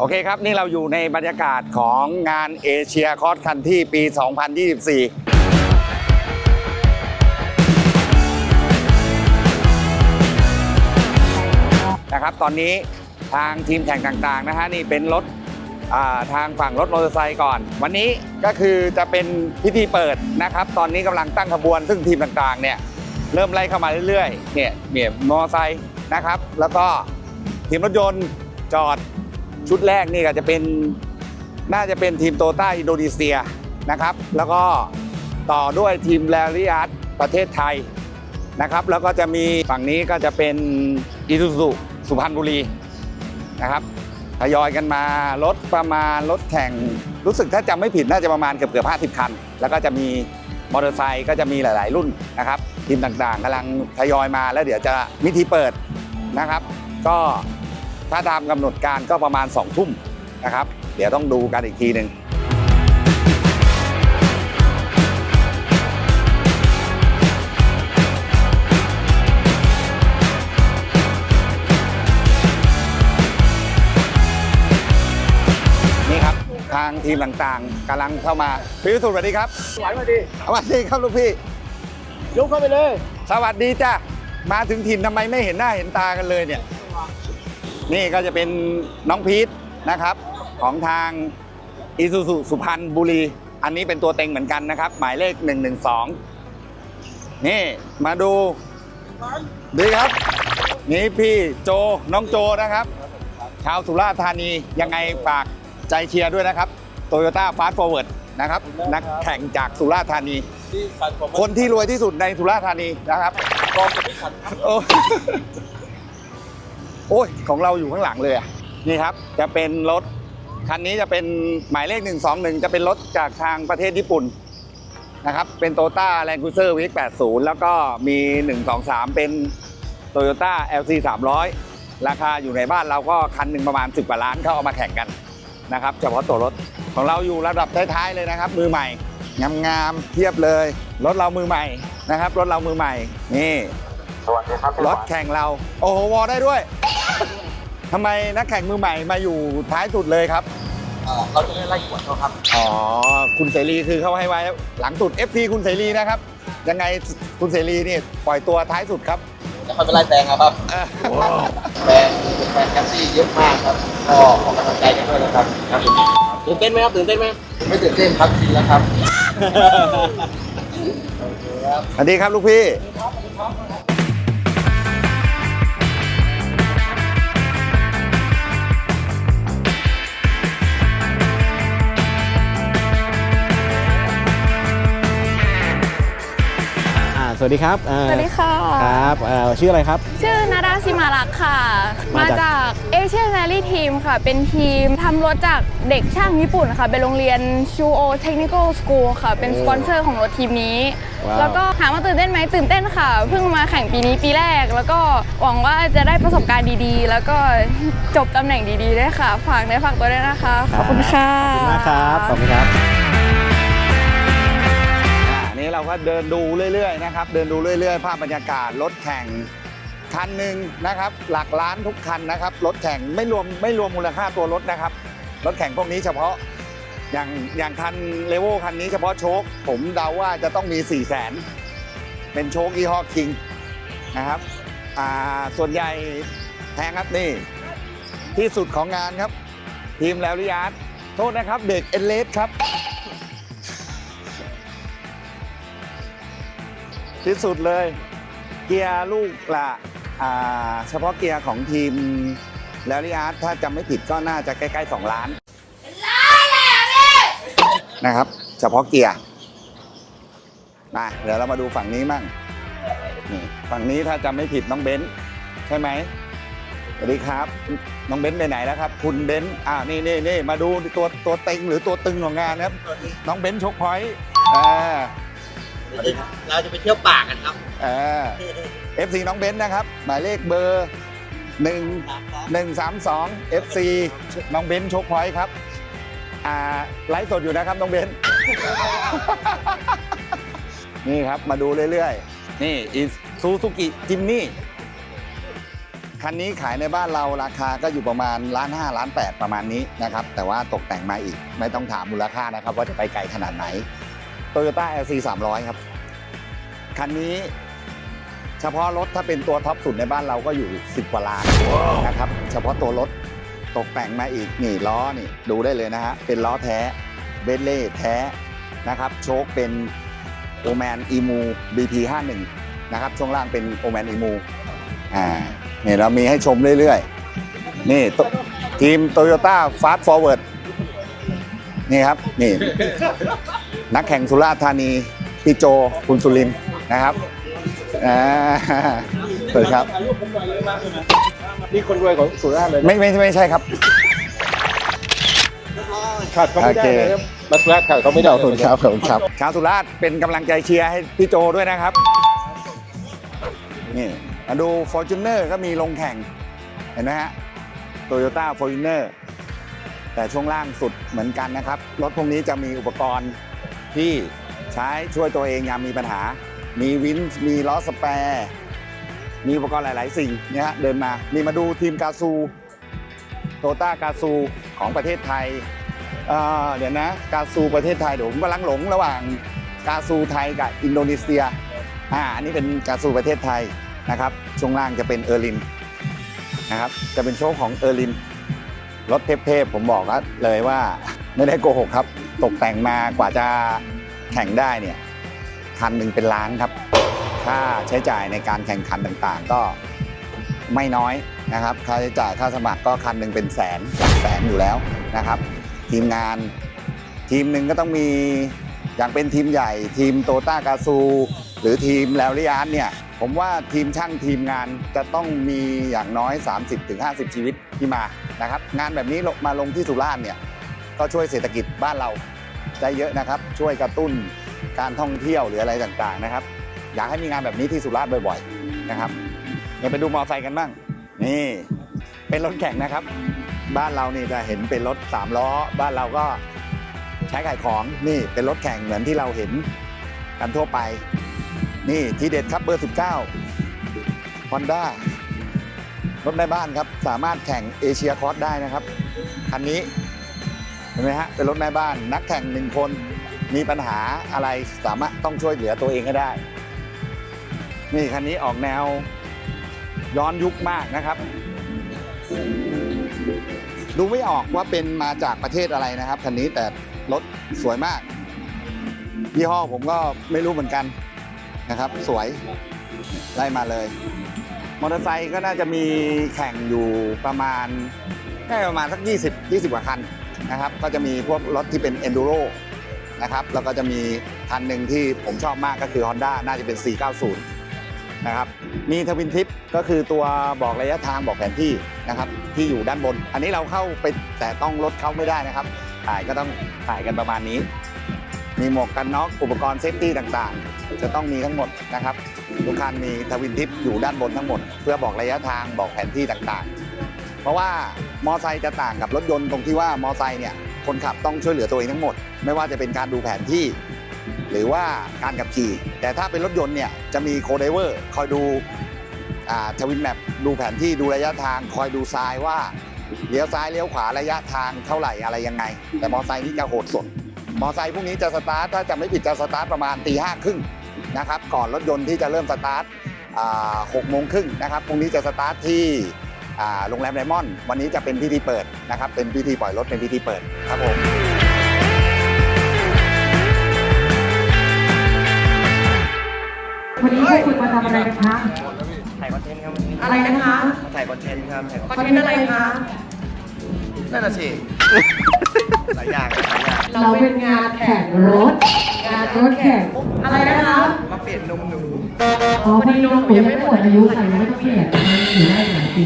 โอเคครับ นี่เราอยู่ในบรรยากาศของงานเอเชียคอร์สคันที่ปี 2024นะครับตอนนี้ทางทีมแข่งต่างๆนะฮะนี่เป็นรถทางฝั่งรถมอเตอร์ไซค์ก่อน วันนี้ก็คือจะเป็นพิธีเปิดนะครับ ตอนนี้กำลังตั้งขบวน ซึ่งทีมต่างๆเนี่ยเริ่มไล่เข้ามาเรื่อยๆเนี่ยเนี่ยมอเตอร์ไซค์นะครับ แล้วก็ทีมรถยนต์จอด ชุดแรกนี่ก็จะเป็นน่าจะเป็นทีมโตต้าอินโดนีเซียนะครับ แล้วก็ต่อด้วยทีมแลริอาร์ตประเทศไทยนะครับ แล้วก็จะมีฝั่งนี้ก็จะเป็นอิซูซุสุพรรณบุรีนะครับทยอยกันมารถประมาณรถแข่งรู้สึกถ้าจำไม่ผิดน่าจะประมาณเกือบเกือบ50คัน แล้วก็จะมีมอเตอร์ไซค์ก็จะมีหลาย ๆ รุ่นนะครับทีมต่างๆกำลังทยอยมาแล้วเดี๋ยวจะวิธีเปิดนะครับ ก็ ถ้าตามกำหนดการก็ประมาณ2ทุ่มนะครับ เดี๋ยวต้องดูกันอีกทีหนึ่งนี่ครับทางทีมต่างๆกำลังเข้ามาพี่วิสุทธิ์สวัสดีครับหวานมาดิสวัสดีครับลูกพี่ยกเข้าไปเลย สวัสดีจ้ะมาถึงถิ่นทำไมไม่เห็นหน้าเห็นตากันเลยเนี่ย นี่ก็จะเป็นน้องพีทนะครับ ของทางอิซูซุสุพรรณบุรี อันนี้เป็นตัวเต็งเหมือนกันนะครับ หมายเลข 112 นี่มาดูดีครับ นี่พี่โจน้องโจนะครับ ชาวสุราษฎร์ธานียังไงฝากใจเชียร์ด้วยนะครับโตโยต้าฟาสต์ฟอร์เวิร์ดนะครับ นักแข่งจากสุราษฎร์ธานีที่ขันผมคนที่รวยที่สุดในสุราษฎร์ธานีนะครับกองที่ขันครับ โอ้ยของเราอยู่ข้างหลังเลยอะนี่ครับจะเป็นรถคันนี้จะเป็นหมายเลข 121 จะเป็นรถจากทางประเทศญี่ปุ่นนะครับเป็นโตต้าแ n ง r ูเซอร์วิก80 แล้วก็มี 123 เป็น Toyota LC 300 ราคาอยู่ในบ้านเราก็คันหนึ่งประมาณ 10กว่าล้านเขาเอามาแข่งกันนะครับเฉพาะตัวรถของเราอยู่ระดับท้ายๆเลยนะครับ มือใหม่งามๆเทียบเลย รถเรามือใหม่นะครับ รถเรามือใหม่นี่ สวัสดีครับรถแข่งเรา โอ้โหวอได้ด้วย ทำไมนักแข่งมือใหม่มาอยู่ท้ายสุดเลยครับเขาจะได้ไล่กวดเขาครับ อ๋อ คุณเสรีคือเขาให้ไว้ หลังสุด FC คุณเสรีนะครับ ยังไงคุณเสรีนี่ปล่อยตัวท้ายสุดครับจะค่อยไปไล่แปลงครับเอ่อแปลงเป็นแปลงแคปซี่เยอะมากครับก็ขอกำลังใจกันด้วยนะครับครับตื่นเต้นไหมครับตื่นเต้นไหมไม่ตื่นเต้นครับจริงแล้วครับโอเคครับสวัสดีครับลูกพี่ สวัสดีครับอ่าสวัสดีค่ะ ครับอ่าชื่ออะไรครับ ชื่อนาดาซิมารักค่ะ มามาจาก จากเอเชียนแรลลี่ทีมค่ะ เป็นทีมทำรถจากเด็กช่างญี่ปุ่นค่ะ เป็นโรงเรียนชูโอเทคนิคอลสกูลค่ะ เป็นสปอนเซอร์ของรถทีมนี้ ว้าว แล้วก็ถามว่าตื่นเต้นไหมตื่นเต้นค่ะ เพิ่งมาแข่งปีนี้ปีแรก แล้วก็หวังว่าจะได้ประสบการณ์ดีๆ แล้วก็จบตำแหน่งดีๆด้วยค่ะ ฝากเนื้อฝากตัวด้วยนะคะ ขอบคุณค่ะ ขอบคุณมากครับ ขอบคุณครับ อันนี้เราเดินดูเรื่อยๆนะครับเดินดูเรื่อยๆ ภาพบรรยากาศรถแข่งคันหนึ่งนะครับ หลักล้านทุกคันนะครับรถแข่งไม่รวมไม่รวมมูลค่าตัวรถนะครับรถแข่งพวกนี้เฉพาะอย่างอย่างคันเลโวคันนี้เฉพาะโชคผมเดาว่าจะต้องมี 4 0 0แสนเป็นโชคยี่ห้อคิงนะครับอ่าส่วนใหญ่แพงครับนี่ ที่สุดของงานครับ ทีมแล้วริยาร์ดโทษนะครับเบรกเอเลสครับ ที่สุดเลย เกียร์ลูกละอ่าเฉพาะเกียร์ของทีมแล้วริอาร์ตถ้าจำไม่ผิดก็น่าจะใกล้ๆ 2 ล้านนะครับ เฉพาะเกียร์มาเดี๋ยวเรามาดูฝั่งนี้มั่งนี่ฝั่งนี้ถ้าจำไม่ผิดน้องเบนซ์ใช่ไหมสวัสดีครับ น้องเบนซ์ไปไหนแล้วครับ คุณเบนซ์อ่านี่นี่นี่มาดูตัวตัวเต็งหรือตัวตึงของงานครับ น้องเบนซ์ชกพอยต์อ่า เราจะไปเที่ยวป่ากันครับเอฟซีน้องเบนซ์นะครับ หมายเลขเบอร์หนึ่งหนึ่งสามสอง FC น้องเบนซ์โชคพอยต์ครับอ่าไลฟ์สดอยู่นะครับน้องเบนซ์ นี่ครับมาดูเรื่อยๆ นี่อีซูซูกิจิมนี่คันนี้ขายในบ้านเราราคาก็อยู่ประมาณล้านห้าล้านแปดประมาณนี้นะครับ แต่ว่าตกแต่งมาอีกไม่ต้องถามมูลค่านะครับ ว่าจะไปไกลขนาดไหน Toyota LC 300 ครับ คันนี้เฉพาะรถถ้าเป็นตัวท็อปสุดในบ้านเราก็อยู่ 10กว่าล้านนะครับ เฉพาะตัวรถตกแต่งมาอีกนี่ล้อนี่ดูได้เลยนะฮะ เป็นล้อแท้เบนเล่แท้นะครับ โชคเป็นโอแมนอีมู BP 51 นะครับ ช่วงล่างเป็นโอแมนอีมูอ่าเนี่ยเรามีให้ชมเรื่อยๆ นี่ตทีม Toyota Fast Forward นี่ครับนี่ นักแข่งสุราษฎร์ธานีพี่โจคุณสุรินทร์นะครับอ่าสวัสดีครับ นี่คนรวยของสุราษฎร์เลยไม่ไม่ไม่ใช่ครับ ขาดเขาไม่ได้โอเคนะครับมาสุราษฎร์ขาดเขาไม่ได้ขอบคุณครับขอบคุณครับชาวสุราษฎร์เป็นกำลังใจเชียร์ให้พี่โจด้วยนะครับ นี่มาดู f o r t u n e r ก็มีลงแข่ง เห็นไหมฮะ Toyota f o r t u n e r แต่ช่วงล่างสุดเหมือนกันนะครับ รถพวกนี้จะมีอุปกรณ์ที่ใช้ช่วยตัวเองยามมีปัญหา มีวินส์มีล้อสแปร์มีอุปกรณ์หลาย ๆ สิ่งเนี่ยฮะเดินมานี่มาดูทีมกาซูโตต้ากาซูของประเทศไทยเอ่อเดี๋ยวนะกาซูประเทศไทยเดี๋ยวผมกำลังหลงระหว่างกาซูไทยกับอินโดนีเซียอ่าอันนี้เป็นกาซูประเทศไทยนะครับช่วงล่างจะเป็นเออร์ลินนะครับจะเป็นโชคของเออร์ลิน รถเทพๆผมบอกเลยว่าไม่ได้โกหกครับ ตกแต่งมากว่าจะแข่งได้เนี่ยคันหนึ่งเป็นล้านครับ ค่าใช้จ่ายในการแข่งขันต่างๆ ก็ไม่น้อยนะครับ ค่าใช้จ่ายค่าสมัครก็คันหนึ่งเป็นแสนหลักแสนอยู่แล้วนะครับ ทีมงานทีมหนึ่งก็ต้องมีอย่างเป็นทีมใหญ่ ทีมโตต้ากาซู หรือทีมแลวริอานเนี่ยผมว่าทีมช่างทีมงานจะต้องมีอย่างน้อย 30-50 ชีวิตที่มา นะครับงานแบบนี้มาลงที่สุราษฎร์เนี่ยก็ช่วยเศรษฐกิจบ้านเราได้เยอะนะครับ ช่วยกระตุ้นการท่องเที่ยวหรืออะไรต่างๆนะครับ อยากให้มีงานแบบนี้ที่สุราษฎร์บ่อยๆนะครับเดี๋ยวไปดูมอเตอร์ไซค์กันบ้างนี่เป็นรถแข่งนะครับ บ้านเรานี่จะเห็นเป็นรถสามล้อ บ้านเราก็ใช้ขายของนี่เป็นรถแข่งเหมือนที่เราเห็นกันทั่วไป นี่ทีเด็ดครับเบอร์ 19 Honda รถในบ้านครับ สามารถแข่งเอเชียคอร์สได้นะครับ คันนี้เห็นไหมฮะเป็นรถในบ้าน นักแข่งหนึ่งคนมีปัญหาอะไรสามารถต้องช่วยเหลือตัวเองก็ได้ นี่คันนี้ออกแนวย้อนยุคมากนะครับ ดูไม่ออกว่าเป็นมาจากประเทศอะไรนะครับคันนี้แต่รถสวยมากยี่ห้อผมก็ไม่รู้เหมือนกันนะครับ สวยไล่มาเลย มอเตอร์ไซค์ก็น่าจะมีแข่งอยู่ประมาณได้ประมาณสัก 20 20 กว่าคันนะครับ ก็จะมีพวกรถที่เป็น Enduro นะครับ แล้วก็จะมีคันหนึ่งที่ผมชอบมากก็คือ Honda น่าจะเป็น 490 นะครับ มีทวินทิปก็คือตัวบอกระยะทางบอกแผนที่นะครับ ที่อยู่ด้านบน อันนี้เราเข้าไปแต่ต้องรถเข้าไม่ได้นะครับ ถ่ายก็ต้องถ่ายกันประมาณนี้ มีหมวกกันน็อกอุปกรณ์เซฟตี้ต่างๆ จะต้องมีทั้งหมดนะครับ ทุกคันมีทวินทิปอยู่ด้านบนทั้งหมด เพื่อบอกระยะทางบอกแผนที่ต่างๆ เพราะว่ามอไซค์จะต่างกับรถยนต์ตรงที่ว่ามอไซค์เนี่ยคนขับต้องช่วยเหลือตัวเองทั้งหมด ไม่ว่าจะเป็นการดูแผนที่ หรือว่าการขับขี่ แต่ถ้าเป็นรถยนต์เนี่ยจะมีโคไดเวอร์คอยดูทวินแมปดูแผนที่ดูระยะทางคอยดูทรายว่าเลี้ยวซ้ายเลี้ยวขวาระยะทางเท่าไหร่อะไรยังไง แต่มอไซค์นี่จะโหดสุดมอไซค์พวกนี้จะสตาร์ทถ้าจะไม่ผิดจะสตาร์ทประมาณตีห้าครึ่ง นะครับก่อนรถยนต์ที่จะเริ่มสตาร์ทหกโมงครึ่งนะครับพรุ่งนี้จะสตาร์ทที่อ่าโรงแรมไดมอนด์วันนี้จะเป็นพิธีเปิดนะครับเป็นพิธีปล่อยรถเป็นพิธีเปิดครับผมวันนี้พวกคุณมาทำอะไรกันคะถ่ายคอนเทนต์ครับวันนี้อะไรนะคะมาถ่ายคอนเทนต์ครับถ่ายคอนคอนเทนต์อะไรคะ นั่นน่ะสิ หลายอย่างหลายอย่างเราเป็นงานแข่งรถ งานรถแข่งอะไรนะคะ มาเปลี่ยนนมหนู อ๋อพอดีน้องหนูยังไม่หมดอายุค่ะยังไม่ต้องเปลี่ยนอยู่ได้หลายปี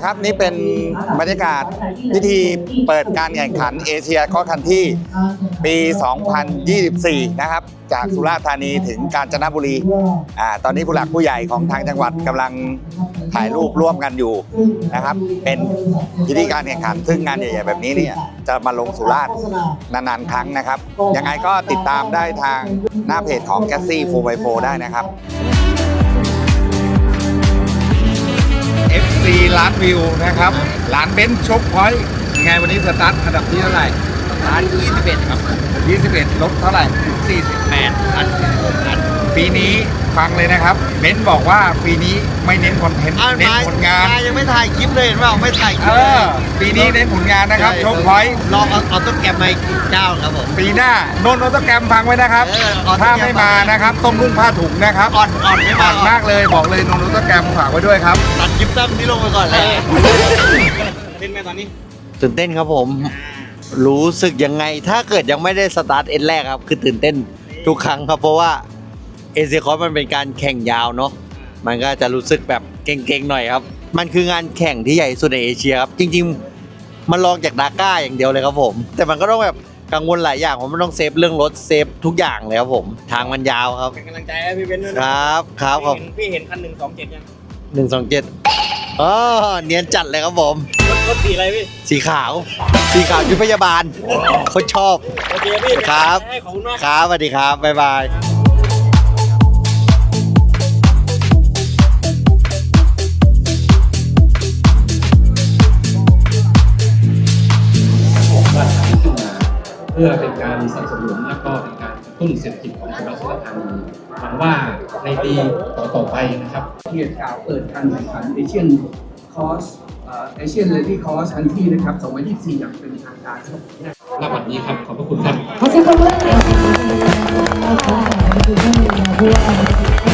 นะครับนี่เป็นบรรยากาศพิธีเปิดการแข่งขันเอเชียก็คันที่ปี 2024 นะครับ จากสุราษฎร์ธานีถึงกาญจนบุรีอ่าตอนนี้ผู้หลักผู้ใหญ่ของทางจังหวัดกำลังถ่ายรูปร่วมกันอยู่นะครับ เป็นพิธีการแข่งขันซึ่งงานใหญ่ๆแบบนี้เนี่ยจะมาลงสุราษฎร์นานๆครั้งนะครับ ยังไงก็ติดตามได้ทางหน้าเพจของแ a สซี่ 4x4 ได้นะครับ FC ล้านวิวนะครับล้านเบนช์ชกพอยต์ยังไงวันนี้สตาร์ทอันดับที่เท่าไหร่ร้าน21ครับ21ลดเท่าไหร่48พัน46พันปีนี้ ฟังเลยนะครับเบนซ์บอกว่าปีนี้ไม่เน้นคอนเทนต์เน้นผลงานยังไม่ถ่ายคลิปเลยเห็นเปล่าไม่ถ่ายคลิเอปเลยอปีนี้เน้นผลงานนะครับชกพอยต์ลองเอาเอาต้นแกรมมาอีกเจ้าครับผม ปีหน้านนท์ออโตแกรมฟังไว้นะครับ เออออโต้แกรม ถ้าไม่มานะครับต้องนุ่งผ้าถุงนะครับอ่อนอ่อนไม่มาอ่อนมากเลยบอกเลยนนท์ออโตแกรมฝากไว้ด้วยครับ ตัดคลิปตั้มที่ลงไปก่อนเลยเล่นไหมตอนนี้ ตื่นเต้นครับผม รู้สึกยังไงถ้าเกิดยังไม่ได้สตาร์ทเอ็นแรกครับ คือตื่นเต้นทุกครั้งครับเพราะว่า เอเชียคอร์มันเป็นการแข่งยาวเนาะมันก็จะรู้สึกแบบเก่งๆหน่อยครับ มันคืองานแข่งที่ใหญ่สุดในเอเชียครับจริง ๆ มันรองจากดาก้าอย่างเดียวเลยครับผม แต่มันก็ต้องแบบกังวลหลายอย่างเพราะมันต้องเซฟเรื่องรถเซฟทุกอย่างเลยครับผมทางมันยาวครับเป็นกำลังใจให้พี่เบนซ์ด้วยคนะรับครับขอบพี่เห็นพี่เห็นคันหนึ่งสองเจ็ดยังหนึ่งสองเจ็ดอ๋อเนียนจัดเลยครับผม รถรถสีอะไรพี่สีขาว สีขาวชุดพยาบาลโคตรชอบ โอเคพี่ครับ ให้ขอบคุณมาก ครับสวัสดีครับ บ๊ายบาย พื่อเป็นการสนับสนุนแล้วก็เป็นการกระตุ้นเศรษฐกิจของจังหวัดสุราษฎร์ธานีหวังว่าในปีต่อๆไปนะครับที่จะกล่าวเปิดการแข่งขันเอเชียนคอร์สเอเชียนเลดี้คอร์สครั้งที่นะครับ 2024 อย่างเป็นทางการครับณบัดนี้ครับ ขอบพระคุณครับขอเสียงปรบ